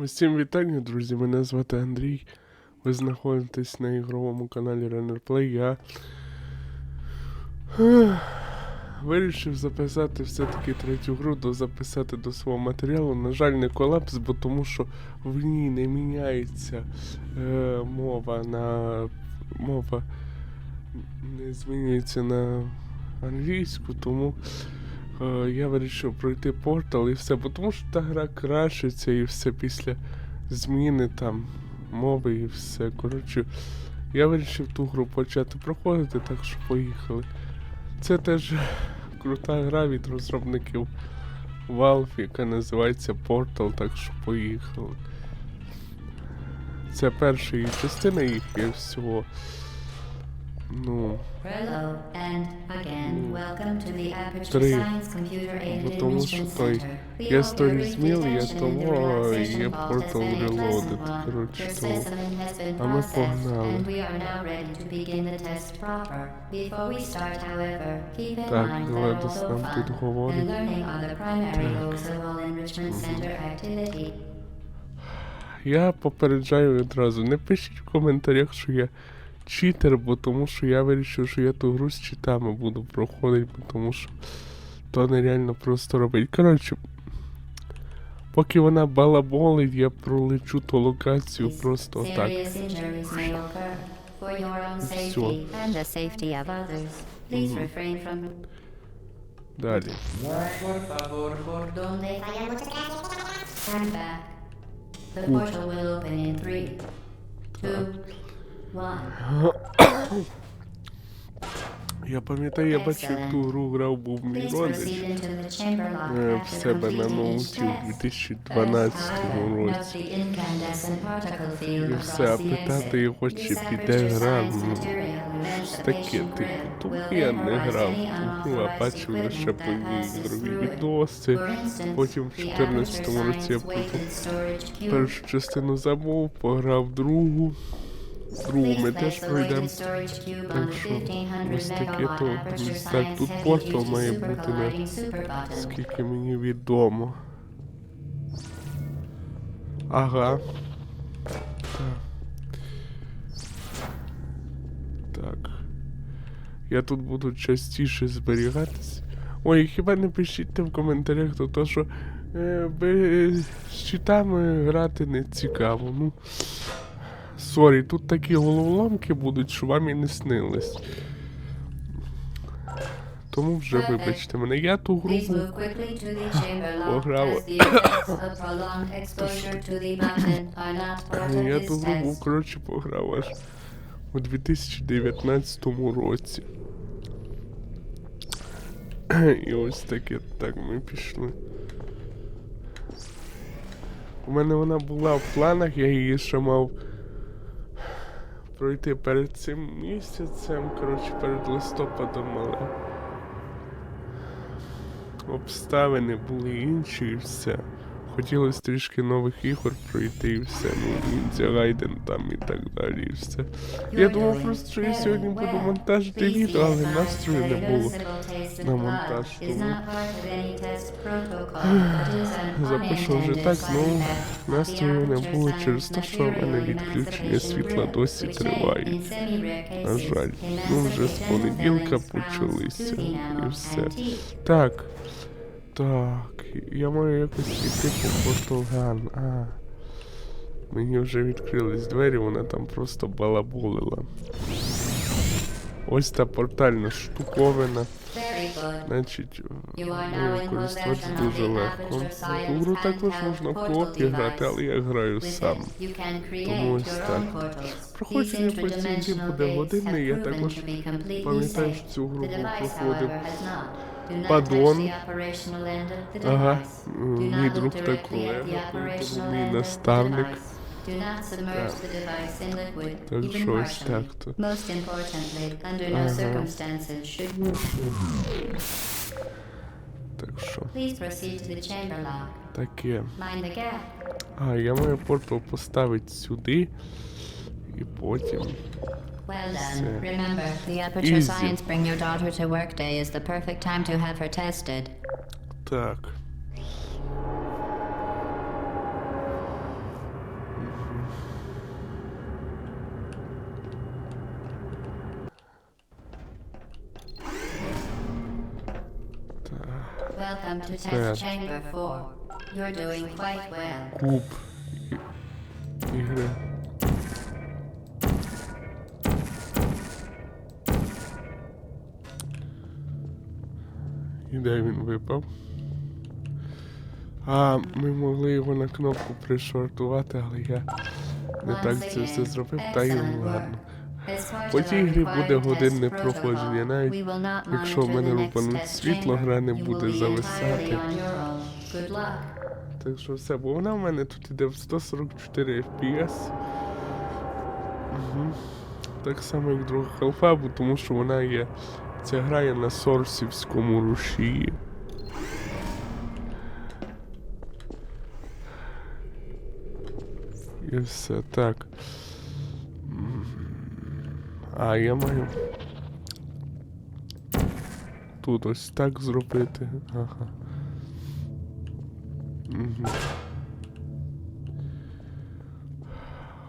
Усім вітання, друзі. Мене звати Андрій. Ви знаходитесь на ігровому каналі Runner Play. Я вирішив записати все-таки третю гру, до записати до свого матеріалу. На жаль, не колапс, бо тому що в ній не міняється е, мова на мова не змінюється на англійську, тому я вирішив пройти портал і все, бо тому що та гра кращиться і все після зміни там мови і все. Коротше, я вирішив ту гру почати проходити, так що поїхали. Це теж крута гра від розробників Valve, яка називається Portal, так що поїхали. Це перша її частина їх є всього. Ну, Hello, and again, welcome to the Aperture Три. Science Computer Бо тому що той сторі brief зміл, the того, є портал Reloaded. Коротше, того. А ми погнали. Так, Гладус нам тут говорить. Я попереджаю відразу. Не пишіть в коментарях, що я читер, бо тому що я вирішив, що я ту гру з читами буду проходити, бо тому що то нереально просто робить. Коротше, поки вона балаболить, я пролечу ту локацію просто так. Далі. Stand back. The portal will open in three, two, one. Я пам'ятаю, я бачив ту гру грав був мій родич е, в себе на ноуті у test. 2012 Note році. І все, а питати його, чи піде гра, ну, таке, типу, will я не грав, ну, а бачив лише по ній ігрові відоси. Потім в the 14 Aperture році я першу частину забув, пограв другу. Другу ми Please теж пройдемо. Так що ось таке то. Так, тут портал має бути button. скільки мені відомо. Ага. Так. Я тут буду частіше зберігатись. Ой, хіба не пишіть в коментарях, то, то що е, без з читами грати не цікаво. Ну. Сорі, тут такі головоломки будуть, що вам і не снились. Тому вже вибачте мене. Я ту гру Пограв. Я ту гру був, коротше, пограв аж у 2019 році. І ось таке, так ми пішли. У мене вона була в планах, я її ще мав пройти перед цим місяцем, коротше, перед листопадом, але обставини були інші і все. Хотілося трішки нових ігор пройти і все. Ну, Ninja Gaiden там і так далі. І все. Я думав просто, що я сьогодні буду монтажити відео, але настрою не було. на монтаж, тому Запишу вже так, ну настрою не було через те, що в мене відключення світла досі триває. На жаль, ну вже з понеділка почалися і все. Так. Так, я маю якось піти по Порталган. А. Мені вже відкрились двері, вона там просто балаболила. Ось та портальна штуковина. Значить, користуватися дуже легко. Гру також можна в коопі грати, але я граю сам. Тому ось так. Проходження по цій буде годинне, я також пам'ятаю, що цю гру проходив Падон. Ага, мій друг та колега, мій наставник. Так що ось так то. Ага. Так що, таке. А, я маю портал поставити сюди. І потім. Well then, Remember, the Aperture Easy. Science Bring Your Daughter to Work Day is the perfect time to have her tested. Так. Welcome to test chamber 4. You're doing quite well. Куб. Игра. І де він випав? А, ми могли його на кнопку пришвартувати, але я не так це все зробив, та й ладно. As part По цій грі буде годинне проходження, навіть якщо в мене test світло, гра не буде зависати. Так що все, бо вона в мене тут іде в 144 FPS. Угу. Так само, як друга халфа, тому що вона є. Ця грає на сорсівському рушії. І все так. А, я маю. Тут ось так зробити. Ага. Мгм.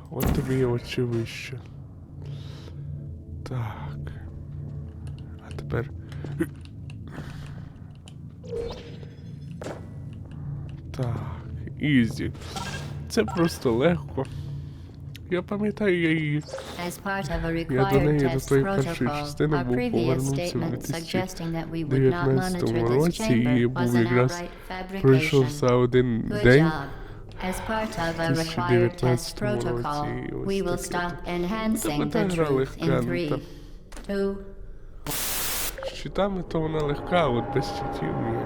От тобі очевище. Так. Тепер. Так, ізі. Це просто легко. Я пам'ятаю, я її Я до неї до тої першої частини був повернувся в statement suggesting that we 2019 році і був якраз outright пройшов fabrication. за один день. As part of a required test protocol, we will stop enhancing the truth in ну, three, two, щитами то вона легка, от без щитів ні.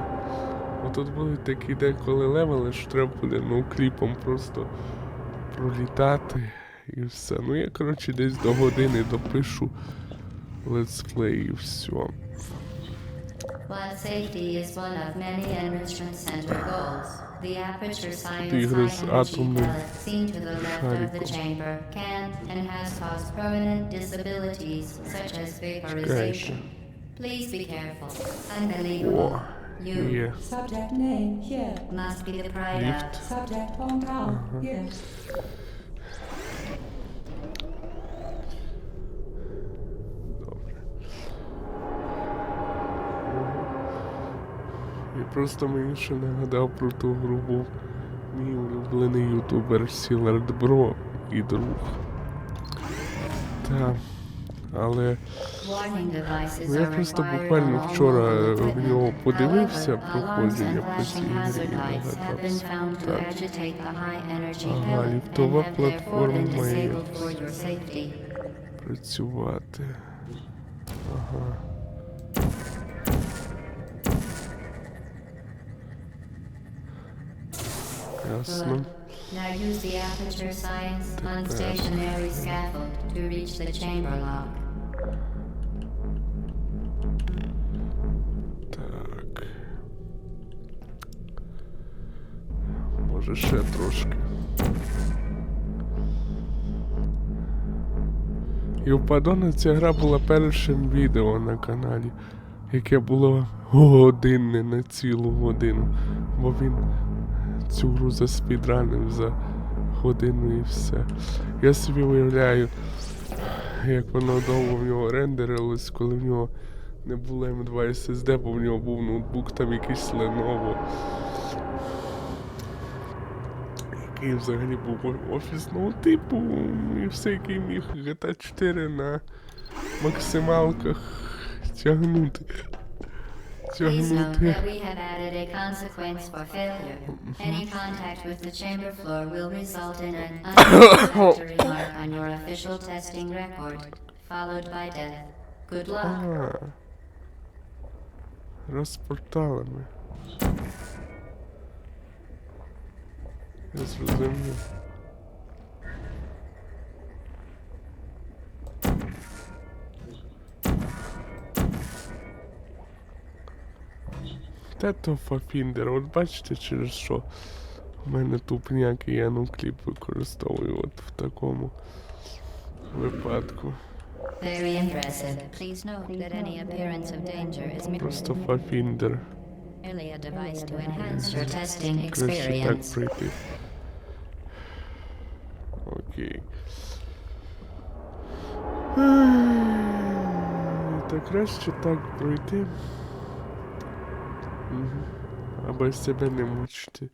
Отут будуть такі деколи левели, що треба буде ну кліпом просто пролітати і все. Ну я коротше десь до години допишу летсплей і все. Ігри з the шариком. chamber Please be careful. Unbelievable. You Є. Subject name here. must be the pride Lift. Subject hometown here. Добре. І просто мені ще нагадав про ту гру був мій улюблений ютубер Сілард Бро і друг. Так. Але ну, я просто буквально вчора в нього подивився проходження по цій грі Ага, ліфтова платформа є. disabled for your safety. Працювати. Ага. Ясно. Now use the Aperture Science unstationary scaffold to reach the chamber lock. Може ще трошки. І у Падона ця гра була першим відео на каналі, яке було годинне на цілу годину. Бо він цю гру заспідранив за годину і все. Я собі уявляю, як воно довго в нього рендерилось, коли в нього не було М2 SSD, бо в нього був ноутбук там якийсь Lenovo. Який взагалі був офісного типу, і все, який міг GTA 4 на максималках тягнути. Please note Тягнути. that we have added a consequence for failure. Any contact with the chamber floor will result in an unsatisfactory mark on your official testing record, followed by death. Good luck. А. Розпорталами. Я зрозумів. Та то Фафіндер, от бачите, через що в мене тупняк і я нукліп використовую от в такому випадку. Very impressive. Please note that any appearance of danger is Просто Фафіндер. merely a device to enhance your testing Краще так experience. пройти. Окей. Та краще так пройти. Аби себе не мучити.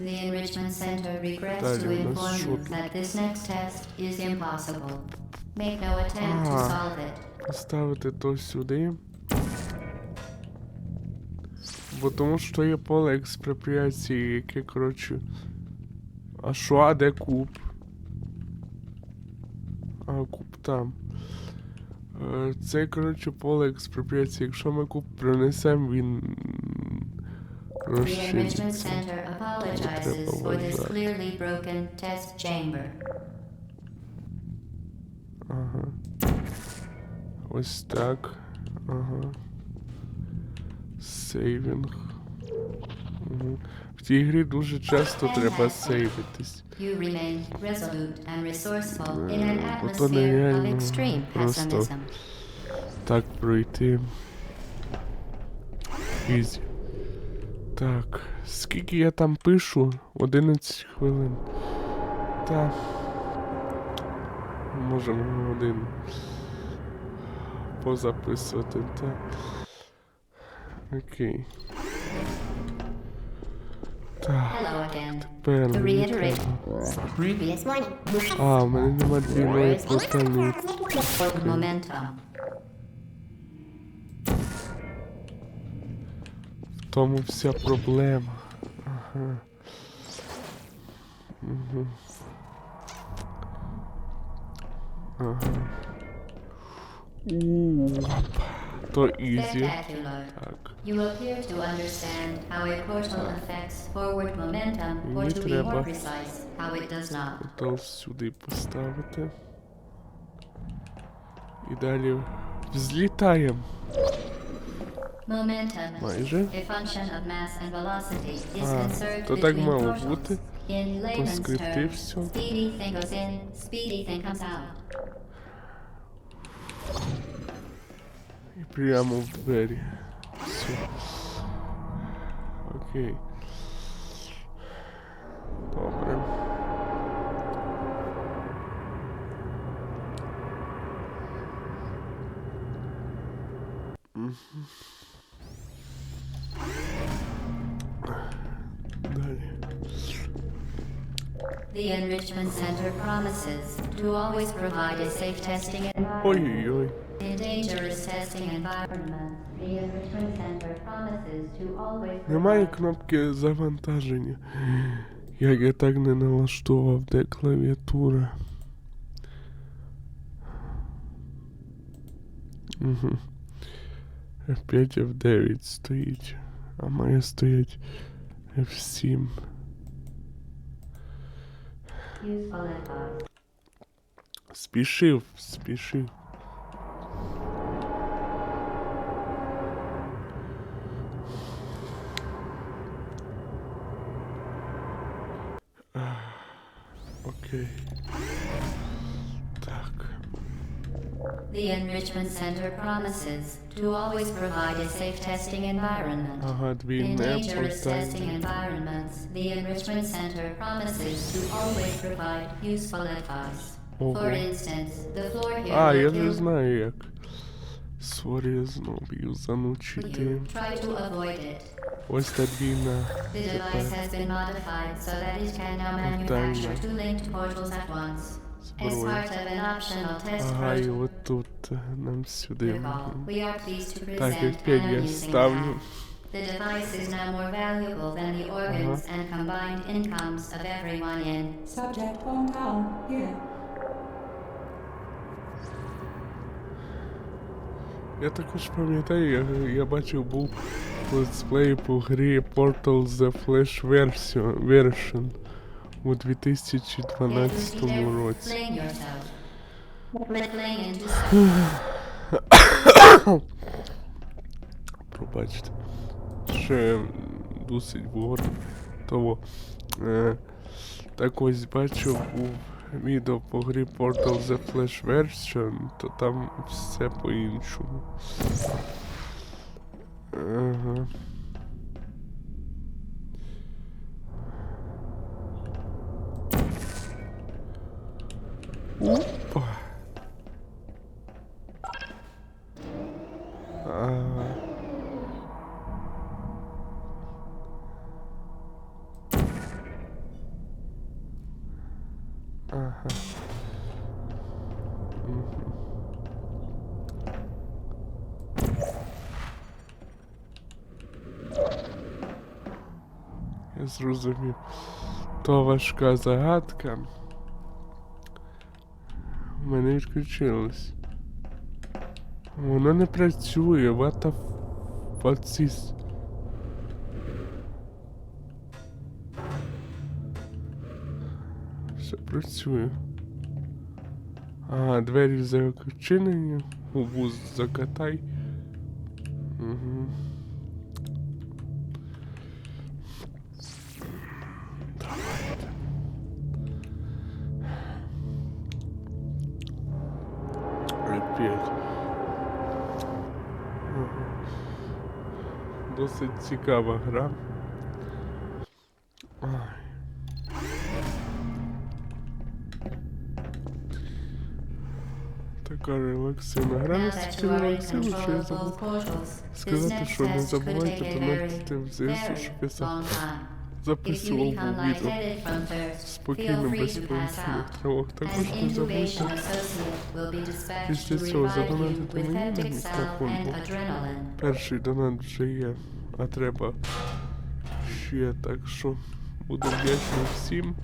The Enrichment Center regrets to inform you that this next test is impossible. Make no attempt to Ah. solve it. Поставити то сюди. Бо тому що є поле експропріації, яке, коротше. А що, а де куб? А, куб там. Е, Це, коротше, поле експропріації. Якщо ми куб принесемо, він розчиниться. Ага. Ось так. Ага. Сейвінг. Угу. В тій грі дуже часто треба сейвитись. Е, бо то atmosphere of нереально просто так пройти. Ізі. Так. Скільки я там пишу? 11 хвилин. Так. Можемо один позаписувати, так. Окей. Так, Hello again. тепер. To мені reiterate, треба- previous morning. А, в мене нема двійної портальної. Momentum. В тому вся проблема. Ага. Угу. Ага. У, То ізі. Spectacular. Так. You appear to understand how a portal affects forward momentum, or Мені to be треба. more precise, how it does not. Портал сюди поставити. І далі взлітаємо. Momentum, Майже. a function of mass and velocity, is А, conserved то так between мало portals. бути. In layman's скрипти terms, Priamo very soon. Ok. Dobra. Mhm. Uhum. Dalej. The Enrichment Center promises to always provide a safe testing environment. In dangerous testing environments, the Enrichment Center promises to always Немає кнопки завантаження. Як я так не налаштував, де клавіатура. Угу. F5 F9 стоїть. А має стоять F7. Спішив, спішив. Окей. The Enrichment Center promises to always provide a safe testing environment. Ага, In двійне dangerous testing портальне. environments, the Enrichment Center promises to always provide useful advice. For Ого. instance, the floor here А, will я kill вже знаю як. Сорі, я знов юзанучити. you. Try to avoid it. Ось та двійна. The device has been modified so that it can now manufacture two linked portals at once. As Зброя. part of an optional test Ага, і protocol, отут е, нам сюди. recall, мгм. we are pleased to Так, present опять я ставлю. The device is now more valuable than the organs and combined incomes of everyone in Subject hometown, here. Я також пам'ятаю, я, я бачив був летсплей по грі Portal The Flash Version, version у 2012 році. Пробачте. Ще досить вгору того. Е, так ось бачив у відео по грі Portal The Flash Version, то там все по-іншому. Ага. Опа. Ага. Ага. Я зрозумів. То важка загадка. Мене відключилось. Воно не працює, what the. What's this? Все працює. Ага, двері зачинені. У вуз закатай. Угу. Цікава гра. Ай. Така релаксивна гра настільки релаксивна, що я забув сказати, що не забувайте донатити в ЗСУ, щоб я very за- long time. If you записував відео. Спокійно, без повітряних тривог. Також не забудьте після цього задонатити мені на мікрофон. бо. Перший донат вже є, а треба ще, так що буду вдячний всім.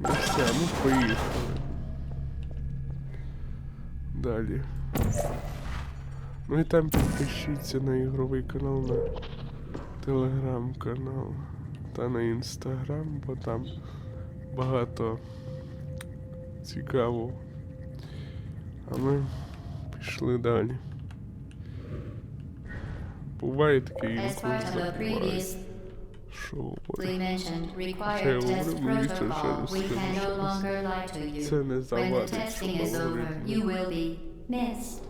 І все, ну поїхали. Далі. Ну і там підпишіться на ігровий канал, на телеграм-канал та на інстаграм, бо там багато цікавого. А ми пішли далі. Раз we can no скажу. longer lie to you. Це не When the завадить, testing що is over, говорити. you will be missed.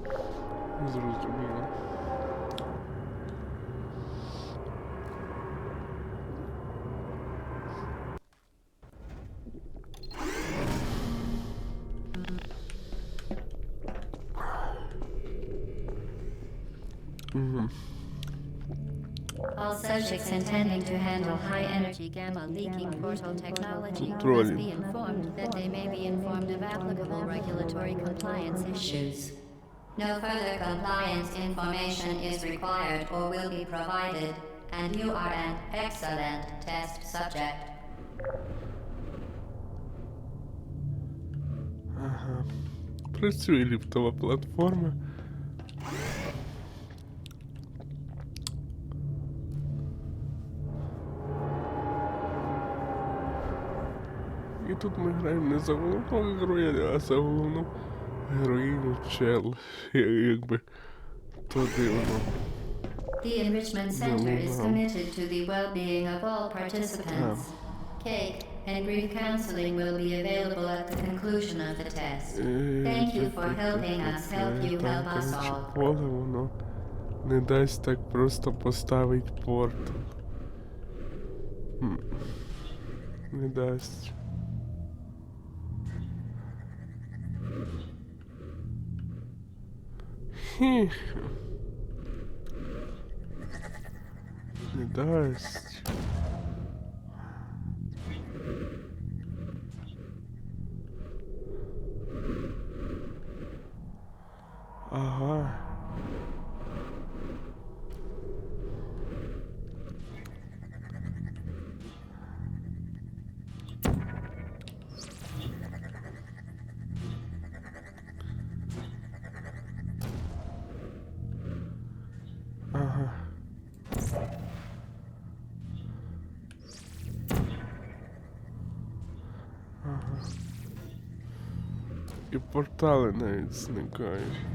Зрозуміло. All subjects intending to handle high energy gamma leaking portal technology must Controlling. be informed that they may be informed of applicable regulatory compliance issues. No further compliance information is required or will be provided, and you are an excellent test subject. Ага. Працює ліфтова платформа. І тут ми граємо не за головного героя, а за головну героїню чел. Якби то дивно. The Enrichment Center is committed to the well-being of all participants. Cake and grief counseling will be available at the conclusion of the test. Е, Thank you for helping us help you help us all. поле воно не дасть так просто поставить портал. Хм. Не дасть. Не дасть. Ага. Ага. І портали навіть зникають.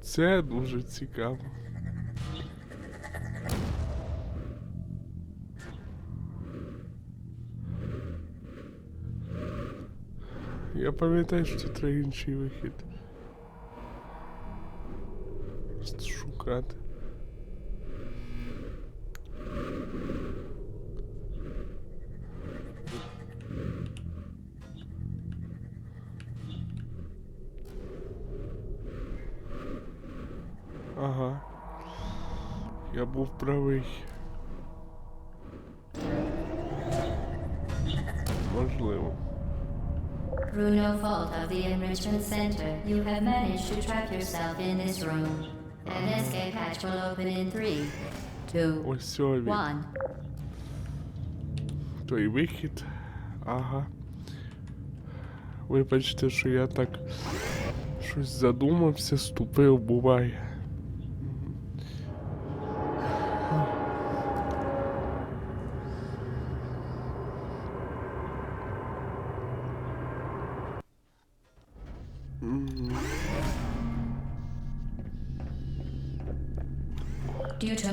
Це дуже цікаво. Я пам'ятаю, що це інший вихід. Просто шукати. Я був правий. Можливо. Bruno Fault of the Enrichment Center, you have managed to trap yourself in this room. An escape hatch will open in three, two, Ось сьогодні. one. Той вихід. Ага. Вибачте, що я так щось задумався, ступив, буває.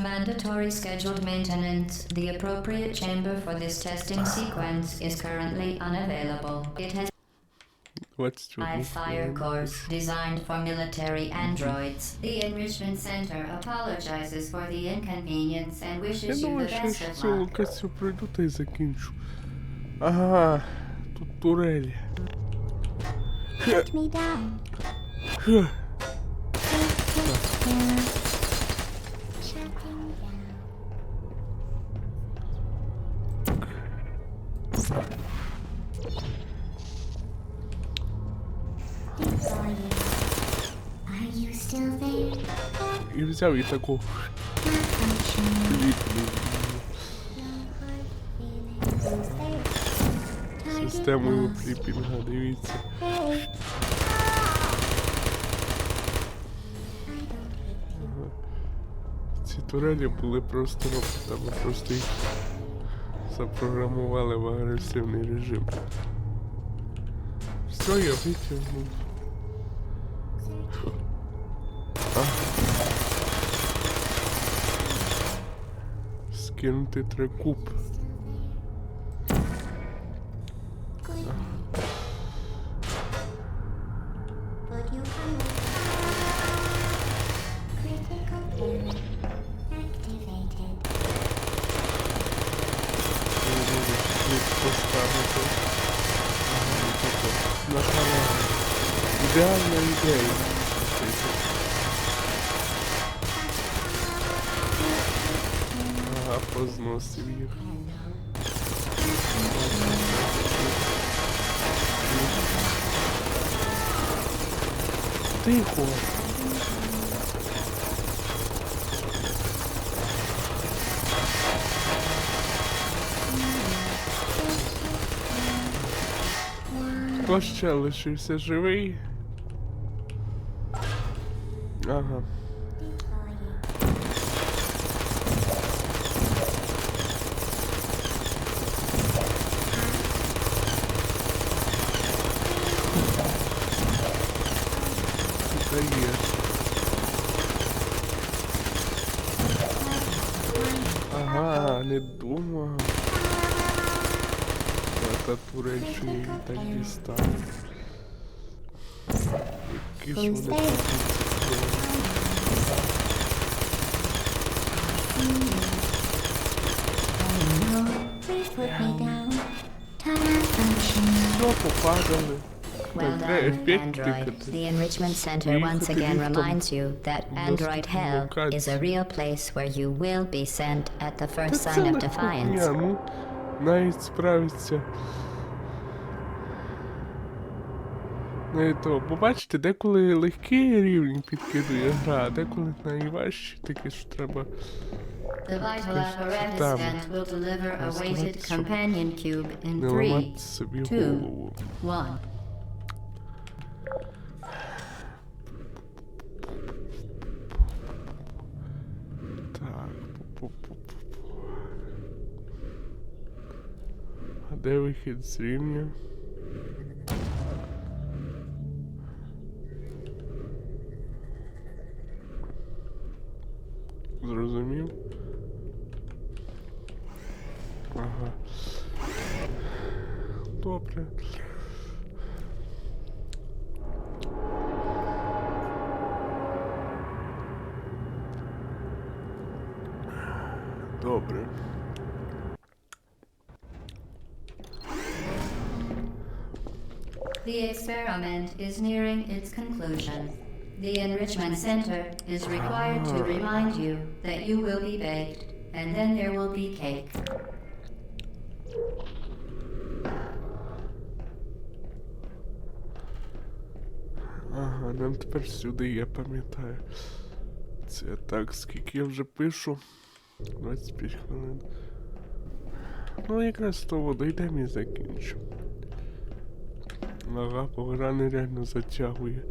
mandatory scheduled maintenance, the appropriate chamber for this testing sequence is currently unavailable. It has 21 five fire хвилину. cores designed for military androids. The Enrichment Center apologizes for the inconvenience and Я wishes you the думаю, що я best ще of цю luck. локацію пройду та й закінчу. Ага, тут турелі. Put me down. Взяв і таку системою lost. фліпінга, дивіться. Ці турелі були просто роботами, просто їх запрограмували в агресивний режим. Все, я витягнув. que não te preocupe Тихо. Хто ще лишився живий? Ага. Та турель що я її так дістав. Які ж вони Who's такі Please put me down. Turn on function. Все попадали. Well Так, де done, ефект Android. тикати? The Enrichment Center Їхати once again ліфтом reminds you that Android доступу Hell локації. is a real place where you will be sent at the Та first це sign of не defiance. хуйня, ну навіть справиться. Не то, бо бачите, деколи легкі рівні підкидує гра, а деколи найважчі такі, що треба. The vital apparatus will deliver a weighted companion cube in. Де вихід з рівня? Зрозумів? Ага. Добре. Добре. The experiment is nearing its conclusion. The enrichment center is required to ah. remind you that you will be baked, and then there will be cake. Ага, нам тепер сюди, я пам'ятаю. Це так, скільки я вже пишу. 25 хвилин. Ну, якраз то воду йдемо і закінчимо. Ага, пограни реально затягує.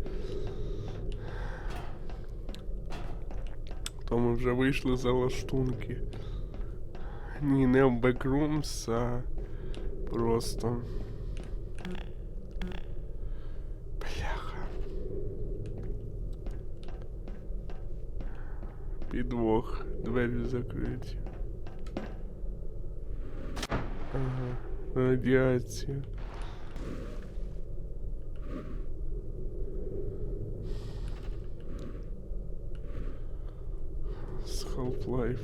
То ми вже вийшли за лаштунки. Ні, не в Backrooms, а просто. Бляха. Підвох. Двері закриті. Ага. Радіація. Half-Life.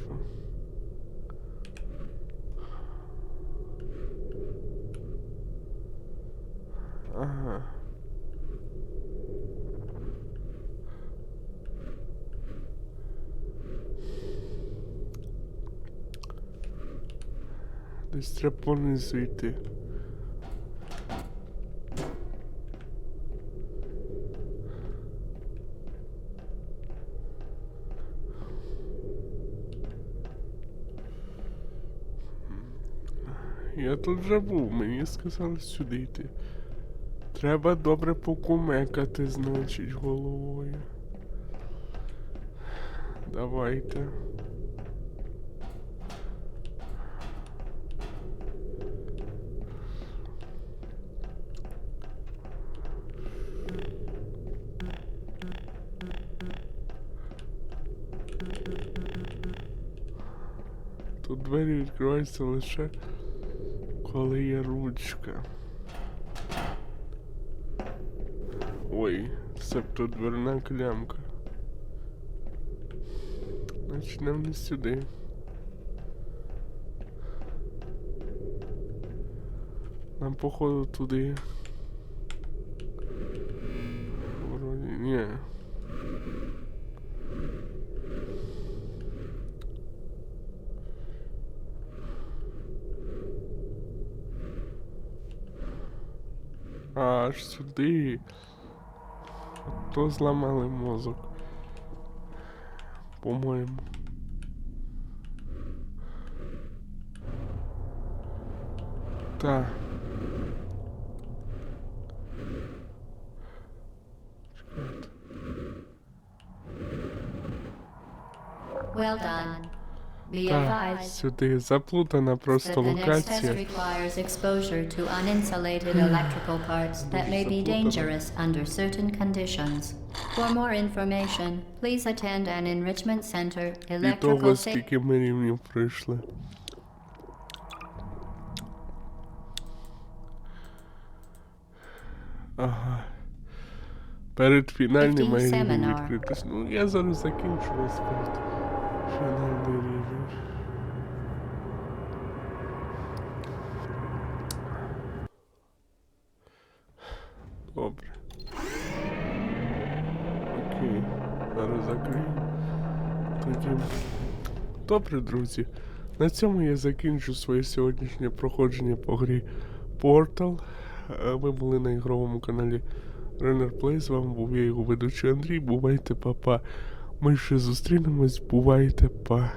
Ага. Десь треба понизу йти. Я тут вже був, мені сказали сюди йти. Треба добре покумекати, значить, головою. Давайте. Тут двері відкриваються лише коли є ручка. Ой, себто дверна клямка. Значить не сюди. Нам походу туди. Вроді ні. Аж сюди. То зламали мозок. По-моєму. Та. Чекайте. Well done. Та, сюди заплутана просто локація. І того, скільки ми рівнів пройшли. Ага. Перед фінальним має відкритись. Ну, я зараз закінчу розповідь. Фінальний рівень. Добре. Окей. Зараз закрию. Добре, друзі. На цьому я закінчу своє сьогоднішнє проходження по грі Portal. Е, Ви були на ігровому каналі Runner Play. З вами був я його ведучий Андрій. Бувайте, папа. Ми ще зустрінемось. Бувайте, па.